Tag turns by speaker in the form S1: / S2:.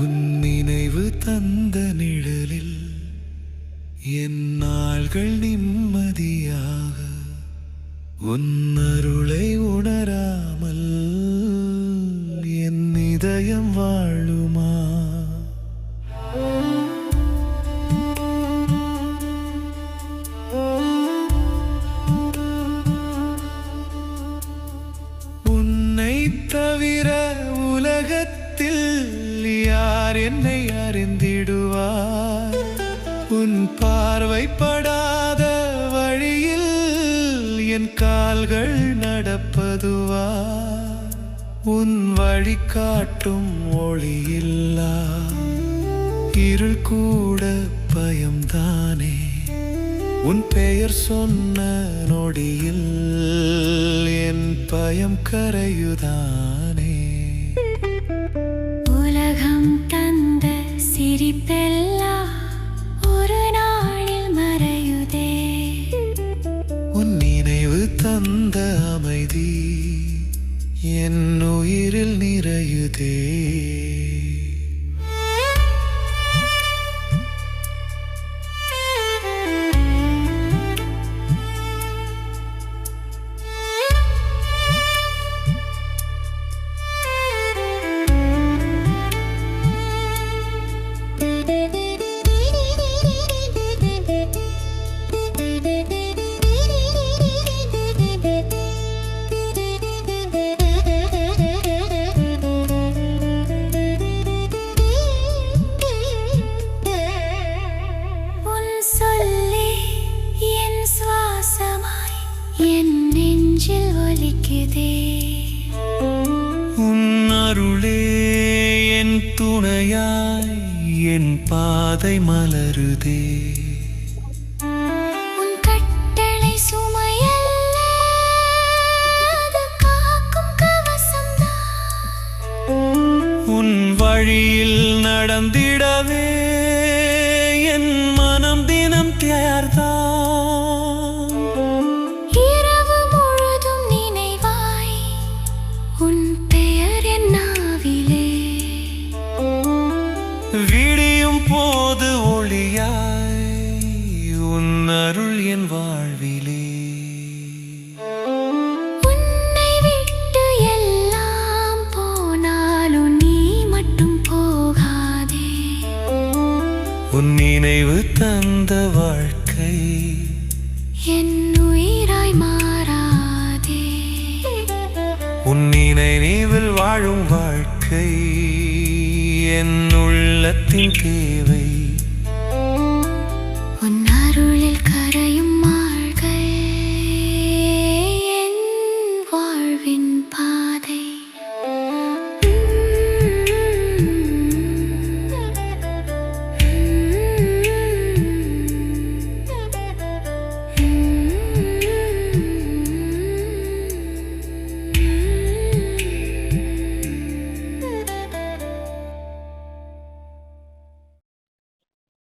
S1: உன் நினைவு தந்த நிழலில் என் நாள்கள் நிம்மதியாக உன் அருளை உணராமல் என் இதயம் வாழும். யார் என்னை அறிந்திடுவார். உன் பார்வைப்படாத வழியில் என் கால்கள் நடப்பதுவா? உன் வழிகாட்டும் ஒளியில்லா? இருள் கூட பயம்தானே? உன் பெயர் சொன்ன நொடியில் என் பயம் கரையுதான்
S2: சிரிப்பெல்லாம் ஒரு நாளில் மறையுதே.
S1: உன் நினைவு தந்த அமைதி என் உயிரில் நிறையுதே.
S2: ஒலிக்குதே
S1: உன் அருளே என் துணையாய் என் பாதை மலருதே. வழியில் நடந்திடவே விடியும் போது ஒளியாய் உன் அருள் என் வாழ்விலே.
S2: உன்னை விட்டு எல்லாம் போனாலும் நீ மட்டும் போகாதே.
S1: உன் நினைவு தந்த வாழ்க்கை.
S2: என் உயிராய் மாறாதே.
S1: உன் நினைவில் வாழும் வாழ்க்கை. என் உள்ளத்தின் தேவை. உன்னருளில் கரையும் வாழ்கை என் வாழ்வின் பாதை.